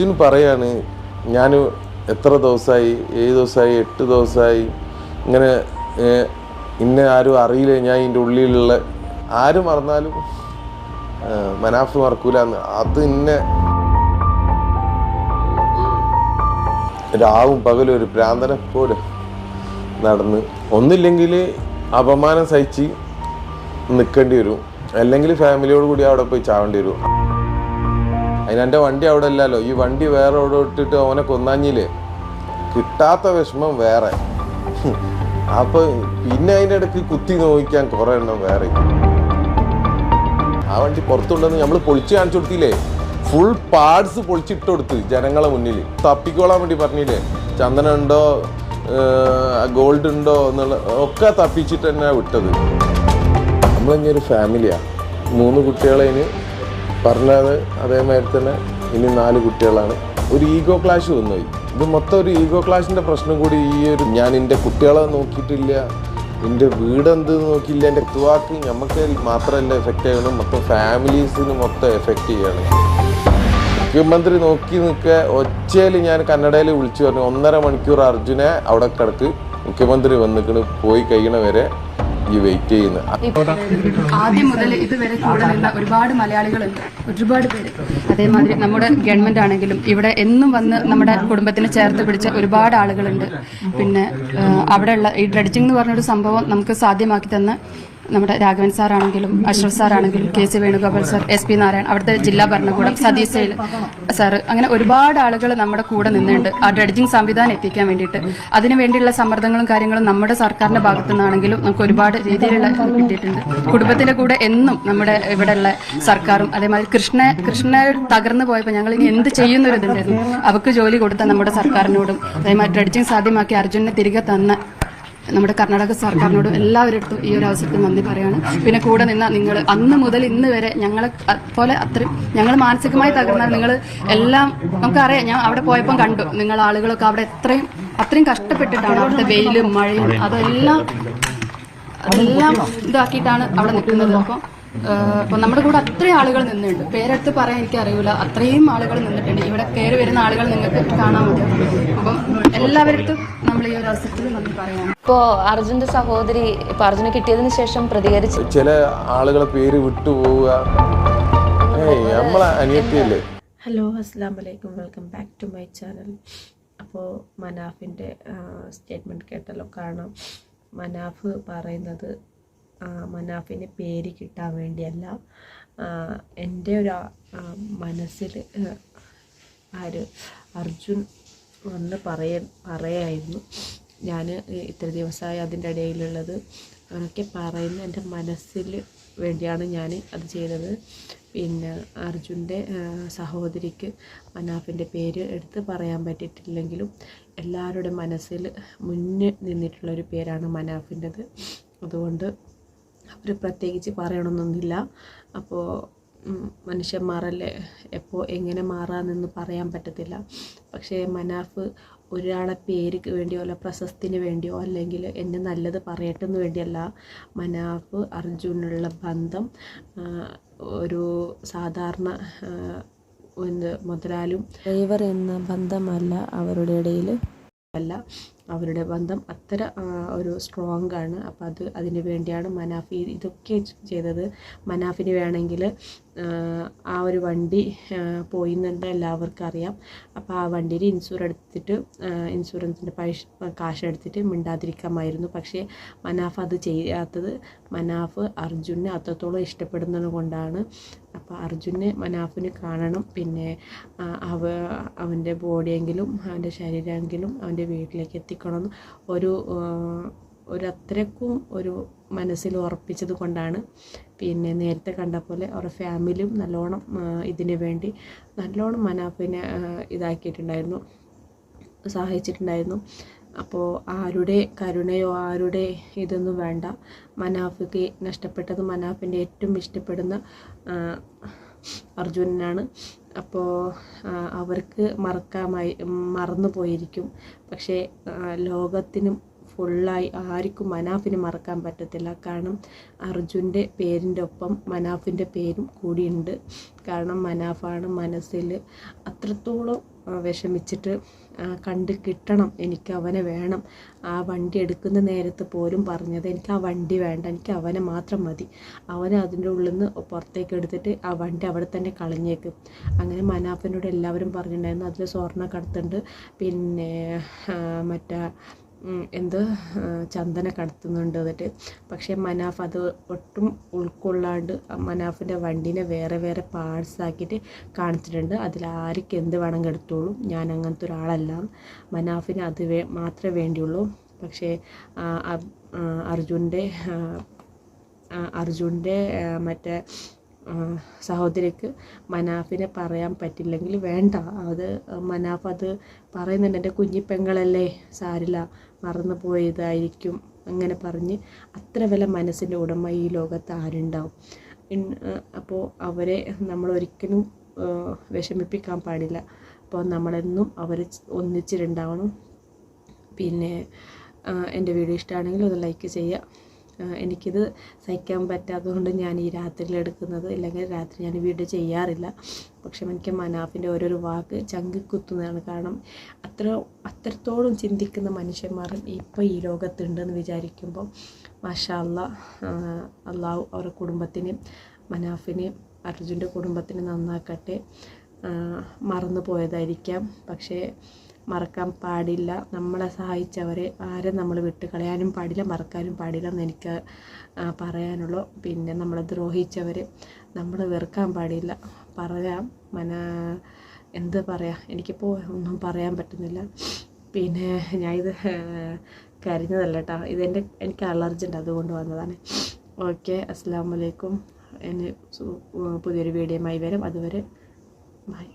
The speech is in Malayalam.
ഇതിന് പറയാണ് ഞാൻ എത്ര ദിവസമായി ഏഴ് ദിവസമായി എട്ട് ദിവസമായി ഇങ്ങനെ ഇന്ന ആരും അറിയില്ല. ഞാൻ ഇതിന്റെ ഉള്ളിലുള്ള ആര് മറന്നാലും മനാഫ് മറക്കൂല എന്ന് അത് ഇന്നെ രാവും പകലും ഒരു ഭ്രാന്തനെ പോലെ നടന്ന് ഒന്നില്ലെങ്കിൽ അപമാനം സഹിച്ച് നിൽക്കേണ്ടി വരും. അല്ലെങ്കിൽ ഫാമിലിയോട് കൂടി അവിടെ പോയി ചാവേണ്ടി വരും. അതിന് എന്റെ വണ്ടി അവിടെ അല്ലല്ലോ ഈ വണ്ടി വേറെ അവിടെ ഇട്ടിട്ട് അവനെ കൊന്നാഞ്ഞില്ലേ? കിട്ടാത്ത വിഷമം വേറെ. അപ്പൊ പിന്നെ അതിന്റെ ഇടയ്ക്ക് കുത്തി നോക്കിക്കാൻ കുറെ എണ്ണം വേറെ. ആ വണ്ടി പുറത്തുണ്ടെന്ന് നമ്മൾ പൊളിച്ച് കാണിച്ചു കൊടുത്തില്ലേ? ഫുൾ പാർട്സ് പൊളിച്ചിട്ട് കൊടുത്ത് ജനങ്ങളെ മുന്നിൽ. തപ്പിക്കോളാൻ വേണ്ടി പറഞ്ഞില്ലേ? ചന്ദനം ഉണ്ടോ? ഗോൾഡ് ഉണ്ടോ? എന്നുള്ള ഒക്കെ തപ്പിച്ചിട്ട് തന്നെ വിട്ടത്. നമ്മളിങ്ങനെ ഒരു ഫാമിലിയാണ് മൂന്ന് കുട്ടികളെ പറഞ്ഞത് അതേമാതിരി തന്നെ ഇനി നാല് കുട്ടികളാണ്. ഒരു ഈഗോ ക്ലാഷ് വന്നുപോയി. ഇത് മൊത്തം ഒരു ഈഗോ ക്ലാഷിന്റെ പ്രശ്നം കൂടി ഈ ഒരു ഞാൻ എന്റെ കുട്ടികളെ നോക്കിയിട്ടില്ല എന്റെ വീട് എന്ത് നോക്കിയില്ല എന്റെ തുവാക്ക് നമുക്ക് മാത്രമല്ല എഫക്റ്റ് ചെയ്യണം മൊത്തം ഫാമിലീസിന് മൊത്തം എഫക്റ്റ് ചെയ്യണം. മുഖ്യമന്ത്രി നോക്കി നിൽക്കുക. ഒച്ചയിൽ ഞാൻ കന്നഡയിൽ വിളിച്ചു പറഞ്ഞു. ഒന്നര മണിക്കൂർ അർജുനെ അവിടെ കിടക്ക്. മുഖ്യമന്ത്രി വന്നിക്കണ് പോയി കഴിയണ വരെ. ഈ വെയിറ്റ് ചെയ്യുന്ന ആദ്യം മുതൽ ഇതുവരെ കൂടെ നിന്ന ഒരുപാട് മലയാളികളുണ്ട്. ഒരുപാട് പേര്. അതേമാതിരി നമ്മുടെ ഗവൺമെന്റ് ആണെങ്കിലും ഇവിടെ എന്നും വന്ന് നമ്മുടെ കുടുംബത്തിനെ ചേർത്ത് പിടിച്ച ഒരുപാട് ആളുകളുണ്ട്. പിന്നെ അവിടെയുള്ള ഈ ഡ്രഡ്ജിംഗ് എന്ന് പറഞ്ഞൊരു സംഭവം നമുക്ക് സാധ്യമാക്കി തന്ന നമ്മുടെ രാഘവൻ സാറാണെങ്കിലും Ashraf സാറാണെങ്കിലും K C Venugopal sir S P Narayan അവിടുത്തെ ജില്ലാ ഭരണകൂടം സതീശ് സാർ അങ്ങനെ ഒരുപാട് ആളുകൾ നമ്മുടെ കൂടെ നിന്നുണ്ട് ആ ഡ്രഡ്ജിംഗ് സംവിധാനം എത്തിക്കാൻ വേണ്ടിയിട്ട്. അതിനു വേണ്ടിയുള്ള സമ്മർദ്ദങ്ങളും കാര്യങ്ങളും നമ്മുടെ സർക്കാരിന്റെ ഭാഗത്തു നിന്നാണെങ്കിലും നമുക്ക് ഒരുപാട് രീതിയിലുള്ള കിട്ടിയിട്ടുണ്ട്. കുടുംബത്തിന്റെ കൂടെ എന്നും നമ്മുടെ ഇവിടെയുള്ള സർക്കാരും അതേമാതിരി കൃഷ്ണ കൃഷ്ണ തകർന്നു പോയപ്പോൾ ഞങ്ങൾ ഇനി എന്ത് ചെയ്യുന്നൊരു ഇതുണ്ടായിരുന്നു അവർക്ക് ജോലി കൊടുത്ത നമ്മുടെ സർക്കാരിനോടും അതേമാതിരി ഡ്രഡ്ജിംഗ് സാധ്യമാക്കി അർജുനെ തിരികെ തന്ന നമ്മുടെ കർണാടക സർക്കാരിനോടും എല്ലാവരുടെ ഈ ഒരു അവസരത്തിൽ നന്ദി പറയാണ്. പിന്നെ കൂടെ നിന്ന നിങ്ങൾ അന്ന് മുതൽ ഇന്ന് വരെ ഞങ്ങളെ പോലെ അത്രയും ഞങ്ങൾ മാനസികമായി തകർന്നാൽ നിങ്ങൾ എല്ലാം നമുക്കറിയാം. ഞാൻ അവിടെ പോയപ്പോൾ കണ്ടു നിങ്ങൾ ആളുകളൊക്കെ അവിടെ എത്രയും അത്രയും കഷ്ടപ്പെട്ടിട്ടാണ് അവിടുത്തെ വെയിലും മഴയും അതെല്ലാം അതെല്ലാം ഇതാക്കിയിട്ടാണ് അവിടെ നിൽക്കുന്നത്. അപ്പം ഇപ്പൊ നമ്മുടെ കൂടെ അത്രയും ആളുകൾ നിന്നിട്ടുണ്ട്. പേരെടുത്ത് പറയാൻ എനിക്ക് അറിയില്ല അത്രയും ആളുകൾ നിന്നിട്ടുണ്ട്. ഇവിടെ കയറി വരുന്ന ആളുകൾ നിങ്ങൾക്ക് കാണാൻ മതി അപ്പം എല്ലാവരും നമ്മൾ ഈ ഒരു അവസരത്തിൽ നന്ദി പറയാം ഇപ്പോ അർജുന്റെ സഹോദരി ഇപ്പൊ അർജുന് കിട്ടിയതിന് ശേഷം പ്രതികരിച്ചു ചില ആളുകളെ പേര് വിട്ടുപോവുക നമ്മളെ അനിയത്തിയല്ലേ? ഹലോ അസ്സാം വലൈക്കും welcome back to my channel. അപ്പോൾ മനാഫിന്റെ സ്റ്റേറ്റ്മെന്റ് കേട്ടല്ലോ കാരണം മനാഫ് പറയുന്നത് മനാഫിന് പേര് കിട്ടാൻ വേണ്ടിയല്ല. എന്റെ ഒരു മനസ്സിൽ ആര് അർജുൻ വന്ന് പറയ പറയായിരുന്നു. ഞാൻ ഇത്ര ദിവസമായി അതിന്റെ ഇടയിലുള്ളത്. അതൊക്കെ പറയുന്ന എന്റെ മനസ്സിൽ വേണ്ടിയാണ് ഞാൻ അത് ചെയ്തത്. പിന്നെ അർജുന്റെ സഹോദരിക്ക് മനാഫിന്റെ പേര് എടുത്ത് പറയാൻ പറ്റിയിട്ടില്ലെങ്കിലും എല്ലാവരുടെ മനസ്സിൽ മുന്നിൽ നിന്നിട്ടുള്ളൊരു പേരാണ് മനാഫിന്റെത്. അതുകൊണ്ട് അവർ പ്രത്യേകിച്ച് പറയണമെന്നൊന്നുമില്ല അപ്പോൾ മനുഷ്യന്മാരല്ലേ? എപ്പോൾ എങ്ങനെ മാറാമെന്ന് പറയാൻ പറ്റത്തില്ല. പക്ഷേ മനാഫ് ഒരാളെ പേരിക്ക് വേണ്ടിയോ അല്ല പ്രശസ്തിന് വേണ്ടിയോ അല്ലെങ്കിൽ എന്നെ നല്ലത് പറയട്ടെന്ന് വേണ്ടിയല്ല മനാഫ് അർജുനുള്ള ബന്ധം ഒരു സാധാരണ മുതലാലും ഡ്രൈവർ എന്ന ബന്ധമല്ല അവരുടെ ഇടയിൽ അല്ല അവരുടെ ബന്ധം അത്ര ഒരു സ്ട്രോങ് ആണ്. അപ്പം അത് അതിന് വേണ്ടിയാണ് മനാഫി ഇതൊക്കെ ചെയ്തത്. മനാഫിന് വേണമെങ്കിൽ ആ ഒരു വണ്ടി പോയി എന്നുണ്ട് എല്ലാവർക്കും അറിയാം. അപ്പോൾ ആ വണ്ടിയിൽ ഇൻഷുർ എടുത്തിട്ട് ഇൻഷുറൻസിന്റെ പൈസ കാശ് എടുത്തിട്ട് മിണ്ടാതിരിക്കാമായിരുന്നു. പക്ഷേ മനാഫ് അത് ചെയ്യാത്തത് മനാഫ് അർജുനെ അത്രത്തോളം ഇഷ്ടപ്പെടുന്നത് കൊണ്ടാണ്. അപ്പോൾ അർജുനെ മനാഫിന് കാണണം. പിന്നെ അവ അവന്റെ ബോഡിയെങ്കിലും അവന്റെ ശരീരമെങ്കിലും അവന്റെ വീട്ടിലേക്ക് എത്തിക്കണം ഒരു ഒരു അത്രക്കും ഒരു മനസ്സിൽ ഉറപ്പിച്ചത് കൊണ്ടാണ്. പിന്നെ നേരത്തെ കണ്ട പോലെ അവരുടെ ഫാമിലിയും നല്ലോണം ഇതിന് വേണ്ടി നല്ലോണം മനാഫിനെ ഇതാക്കിയിട്ടുണ്ടായിരുന്നു സഹായിച്ചിട്ടുണ്ടായിരുന്നു. അപ്പോൾ ആരുടെ കരുണയോ ആരുടെ ഇതൊന്നും വേണ്ട. മനാഫിക്ക് നഷ്ടപ്പെട്ടത് മനാഫിന്റെ ഏറ്റവും ഇഷ്ടപ്പെടുന്ന അർജുനനാണ്. അപ്പോൾ അവർക്ക് മറക്കാമായി മറന്നു പോയിരിക്കും. പക്ഷേ ലോകത്തിനും ഫുള്ളായി ആർക്കും മനാഫിന് മറക്കാൻ പറ്റത്തില്ല. കാരണം അർജുന്റെ പേരിന്റെ ഒപ്പം മനാഫിന്റെ പേരും കൂടിയുണ്ട്. കാരണം മനാഫാണ് മനസ്സിൽ അത്രത്തോളം വിഷമിച്ചിട്ട് കണ്ട് കിട്ടണം. എനിക്ക് അവനെ വേണം. ആ വണ്ടി എടുക്കുന്ന നേരത്ത് പോലും പറഞ്ഞത് എനിക്ക് ആ വണ്ടി വേണ്ട. എനിക്ക് അവനെ മാത്രം മതി. അവനെ അതിന്റെ ഉള്ളിൽ നിന്ന് പുറത്തേക്ക് എടുത്തിട്ട് ആ വണ്ടി അവിടെ തന്നെ കളഞ്ഞേക്കും. അങ്ങനെ മനാഫിനോട് എല്ലാവരും പറഞ്ഞിട്ടുണ്ടായിരുന്നു. അതിൽ സ്വർണ കടത്തുണ്ട് പിന്നെ മറ്റേ എന്ത് ചന്ദന കടത്തുന്നുണ്ട് എന്നിട്ട്. പക്ഷേ മനാഫ് അത് ഒട്ടും ഉൾക്കൊള്ളാണ്ട് മനാഫിന്റെ വണ്ടീനെ വേറെ വേറെ പാർട്സ് ആക്കിയിട്ട് കാണിച്ചിട്ടുണ്ട്. അതിൽ ആർക്ക് എന്ത് വേണം കെടുത്തോളും ഞാൻ അങ്ങനത്തെ ഒരാളല്ല. മനാഫിന് അത് വേ മാത്രമേ വേണ്ടിയുള്ളൂ. പക്ഷേ അർജുന്റെ അർജുന്റെ മറ്റേ സഹോദരിക്ക് മനാഫിനെ പറയാൻ പറ്റില്ലെങ്കിൽ വേണ്ട. അത് മനാഫ് അത് പറയുന്നുണ്ട്. എന്റെ കുഞ്ഞിപ്പെങ്ങളല്ലേ സാരില്ല മറന്നു പോയതായിരിക്കും അങ്ങനെ പറഞ്ഞ് അത്ര വില മനസ്സിന്റെ ഉടമ ഈ ലോകത്ത് ആരുണ്ടാവും. അപ്പോൾ അവരെ നമ്മൾ ഒരിക്കലും വിഷമിപ്പിക്കാൻ പാടില്ല. അപ്പോൾ നമ്മളെന്നും അവരെ ഒന്നിച്ചിട്ടുണ്ടാവണം. പിന്നെ എന്റെ വീഡിയോ ഇഷ്ടമാണെങ്കിൽ ഒന്ന് ലൈക്ക് ചെയ്യുക. എനിക്കിത് സഹിക്കാൻ പറ്റാത്തതുകൊണ്ട് ഞാൻ ഈ രാത്രിയിൽ എടുക്കുന്നത് ഇല്ലെങ്കിൽ രാത്രി ഞാൻ വീഡിയോ ചെയ്യാറില്ല. പക്ഷെ എനിക്ക് മനാഫിന്റെ ഓരോരോ വാക്ക് ചങ്കി കുത്തുന്നതാണ് കാരണം അത്ര അത്രത്തോളം ചിന്തിക്കുന്ന മനുഷ്യന്മാർ ഇപ്പോൾ ഈ ലോകത്തുണ്ടെന്ന് വിചാരിക്കുമ്പോൾ മാഷാ അല്ല അള്ളാഹു അവരുടെ കുടുംബത്തിനെയും മനാഫിനെയും അർജുന്റെ കുടുംബത്തിനെ നന്നാക്കട്ടെ. മറന്നു പോയതായിരിക്കാം പക്ഷേ മറക്കാൻ പാടില്ല. നമ്മളെ സഹായിച്ചവരെ ആരും നമ്മൾ വിട്ട് കളയാനും പാടില്ല മറക്കാനും പാടില്ല എന്ന് എനിക്ക് പറയാനുള്ളൂ. പിന്നെ നമ്മളെ ദ്രോഹിച്ചവരെ നമ്മൾ വെറുക്കാൻ പാടില്ല. പറയാം മന എന്ത് പറയാ? എനിക്കിപ്പോൾ ഒന്നും പറയാൻ പറ്റുന്നില്ല. പിന്നെ ഞാൻ ഇത് കരഞ്ഞതല്ല കേട്ടോ. ഇതെന്റെ എനിക്ക് അലർജി ഉണ്ട് അതുകൊണ്ട് വന്നതാണ്. ഓക്കെ അസ്സാം വലൈക്കും എന്നെ പുതിയൊരു വീഡിയോയുമായി വരും. അതുവരെ ബൈ.